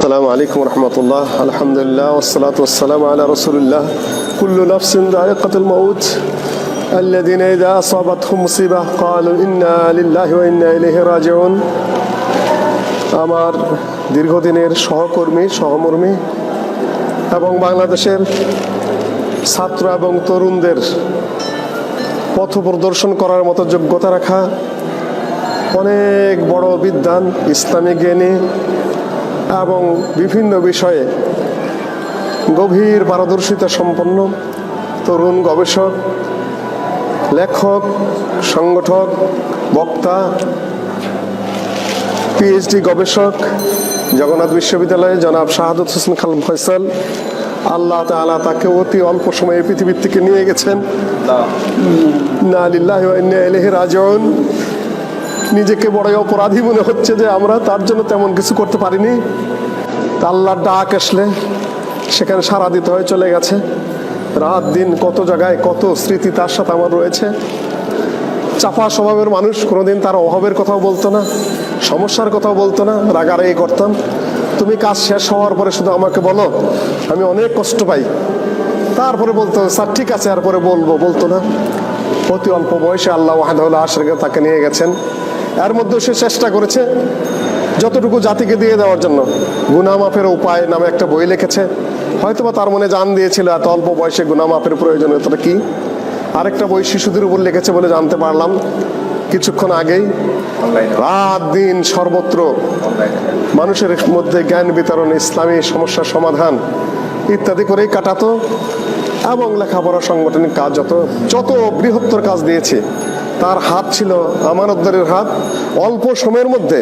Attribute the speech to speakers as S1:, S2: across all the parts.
S1: السلام عليكم ورحمة الله الحمد لله والصلاة والسلام على رسول الله كل نفس ذائقة الموت الذين إذا أصابتهم مصيبة قالوا إنا لله وإنا إليه راجعون আমার দীর্ঘদিনের সহকর্মী সহমর্মী এবং বাংলাদেশের ছাত্র এবং তরুণদের পথ প্রদর্শন করার মতো যোগ্যতা রাখা অনেক বড় বিদ্যান ইসলামী জ্ঞানী এবং বিভিন্ন বিষয়ে গভীর পারদর্শিতা সম্পন্ন তরুণ গবেষক লেখক সংগঠক বক্তা পিএইচডি গবেষক জগন্নাথ বিশ্ববিদ্যালয়ে জনাব শাহাদত হোসেন খান ফয়সাল আল্লাহ তাআলা তাকে অতি অল্প সময়ে পৃথিবীর থেকে নিয়ে গেছেন। না লিল্লাহি রাজিউন। নিজেকে বড়ই অপরাধী মনে হচ্ছে যে আমরা তার জন্য তেমন কিছু করতে পারিনি। তা আল্লাহর ডাক আসলে সেখানে সারা দিতে হয়ে, চলে গেছে। রাত, দিন কত জায়গায় কত স্মৃতি তার সাথে আমার রয়েছে। চাপা স্বভাবের মানুষ কোনোদিন তার অভাবের কথাও বলতো না, সমস্যার কথাও বলতো না, রাগারাগি করতাম। তুমি কাজ শেষ হওয়ার পরে শুধু আমাকে বলো, আমি অনেক কষ্ট পাই। তারপরে বলতো, স্যার, ঠিক আছে এরপরে বলব। বলতো না। অতি অল্প বয়সে আল্লাহ ওয়াহাদুল্লাহ আশরকে তাকে নিয়ে গেছেন। এর মধ্যে সে চেষ্টা করেছে যতটুকু জাতিকে দিয়ে দেওয়ার জন্য। গুনামাপের উপায় নামে একটা বই লিখেছে। হয়তোবা তার মনে জান দিয়েছিল এত অল্প বয়সে গুনামাপের প্রয়োজনীয়তাটা কি? আরেকটা বই শিশুদের উপর লিখেছে বলে জানতে পারলাম। কিছুক্ষণ আগেই রাত দিন সর্বত্র মানুষের মধ্যে জ্ঞান বিতরণ, ইসলামী সমস্যার সমাধান ইত্যাদি করেই কাটাতো এবং লেখাপড়া সংগঠনের কাজ যত যত বৃহত্তর কাজ দিয়েছে। তার হাত ছিল আমানতদারের হাত। অল্প সময়ের মধ্যে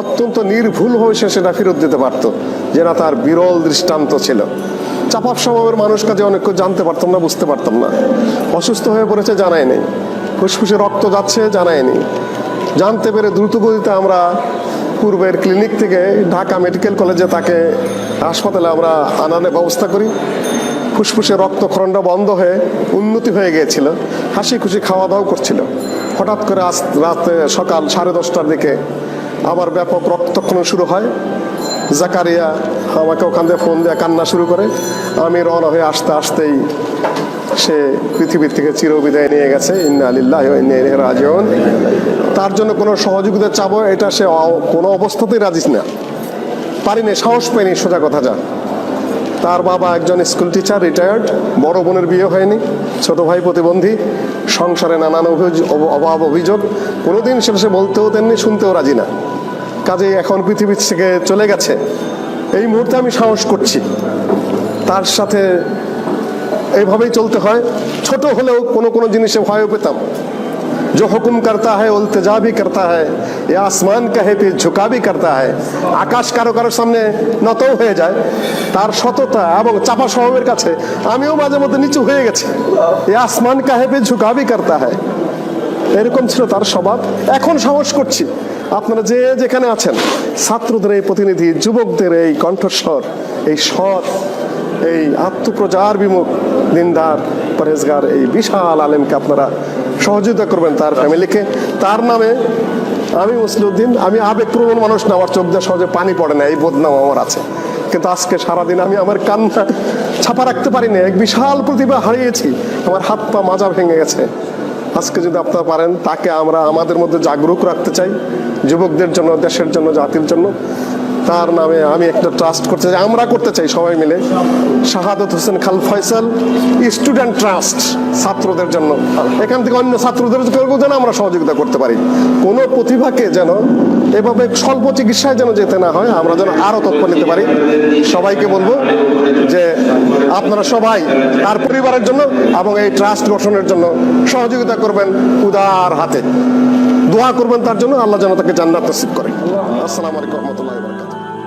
S1: অত্যন্ত নির্ভুল হয়ে সে সেটা ফেরত দিতে পারত যেটা তার বিরল দৃষ্টান্ত ছিল। চাপাপ স্বভাবের মানুষ কাজে অনেক জানতে পারতাম না, বুঝতে পারতাম না। অসুস্থ হয়ে পড়েছে জানাই নেই ফুসফুসে রক্ত যাচ্ছে জানাই নেই জানতে পেরে দ্রুত গতিতে আমরা পূর্বের ক্লিনিক থেকে ঢাকা মেডিকেল কলেজে তাকে হাসপাতালে আমরা আনানোর ব্যবস্থা করি। ফুসফুসে রক্তক্ষরণটা বন্ধ হয়ে উন্নতি হয়ে গিয়েছিল। হাসি খুশি খাওয়া দাওয়া করছিল। হঠাৎ করে আজ রাতে সকাল সাড়ে দশটার দিকে আবার ব্যাপক রক্তক্ষরণ শুরু হয়। জাকারিয়া আমাকে ওখান থেকে ফোন দিয়ে কান্না শুরু করে। আমি রওনা হয়ে আসতে আসতেই সে পৃথিবীর থেকে চিরবিদায় নিয়ে গেছে। ইন্না আলিল্লাহ রাজন তার জন্য কোনো সহযোগিতা চাবো, এটা সে কোনো অবস্থাতেই রাজিস না। পারিনি, সাহস পাইনি, সোজা কথা যা। তার বাবা একজন স্কুল টিচার রিটায়ার্ড বড় বোনের বিয়ে হয়নি, ছোট ভাই প্রতিবন্ধী, সংসারে নানান অভিযোগ অভাব অভিযোগ, কোনোদিন সেটা সে বলতেও তেমনি শুনতেও রাজি না। কাজে এখন পৃথিবীর থেকে চলে গেছে। এই মুহূর্তে আমি সাহস করছি। তার সাথে এইভাবেই চলতে হয়। ছোট হলেও কোনো কোনো জিনিসে ভয়ও পেতাম। जो हुक्म करता है उल्तजा भी करता है या आसमान कहे पे ঝুঁকা भी करता है আকাশ কারো কারোর সামনে নত হয়ে যায় তার সততা এবং চাপা স্বভাবের কাছে আমিও মাঝে মধ্যে নিচু হয়ে গেছি এ আসমান কাহে পে ঝুঁকা भी करता है এরকম ছিল তার স্বভাব এখন সাহস করছি আপনারা যে যেখানে আছেন ছাত্রদের এই প্রতিনিধি যুবকদের এই কণ্ঠস্বর এই সৎ এই আত্মপ্রচার বিমুখ দিনদার পরেজগার এই বিশাল আলেমকে আপনারা সহযোগিতা করবেন তার ফ্যামিলিকে। তার নামে আমি মুসলিউদ্দিন, আমি আবেগপ্রবণ মানুষ না, আমার চোখ দিয়ে সহজে পানি পড়ে না, এই বদনাম আমার আছে। কিন্তু আজকে সারাদিন আমি আমার কান্না ছাপা রাখতে পারিনি, এক বিশাল প্রতিভা হারিয়েছি, আমার হাত পা মাজা ভেঙে গেছে। আজকে যদি আপনারা পারেন, তাকে আমরা আমাদের মধ্যে জাগরুক রাখতে চাই, যুবকদের জন্য, দেশের জন্য, জাতির জন্য। তার নামে আমি একটা ট্রাস্ট করতে চাই। আমরা করতে চাই সবাই মিলে। শাহাদত হোসেন খাল ফয়সাল স্টুডেন্ট ট্রাস্ট ছাত্রদের জন্য। এখান থেকে অন্য ছাত্রদের যেন আমরা সহযোগিতা করতে পারি। কোনো প্রতিভাকে যেন এভাবে স্বল্প চিকিৎসায় যেন যেতে না হয়, আমরা যেন আরও তথ্য নিতে পারি। সবাইকে বলব যে আপনারা সবাই তার পরিবারের জন্য এবং এই ট্রাস্ট গঠনের জন্য সহযোগিতা করবেন উদার হাতে। দোয়া করবেন তার জন্য, আল্লাহ যেন তাকে জান্নাত নসিব করে। আসসালামু আলাইকুম রহমতুল্লাহ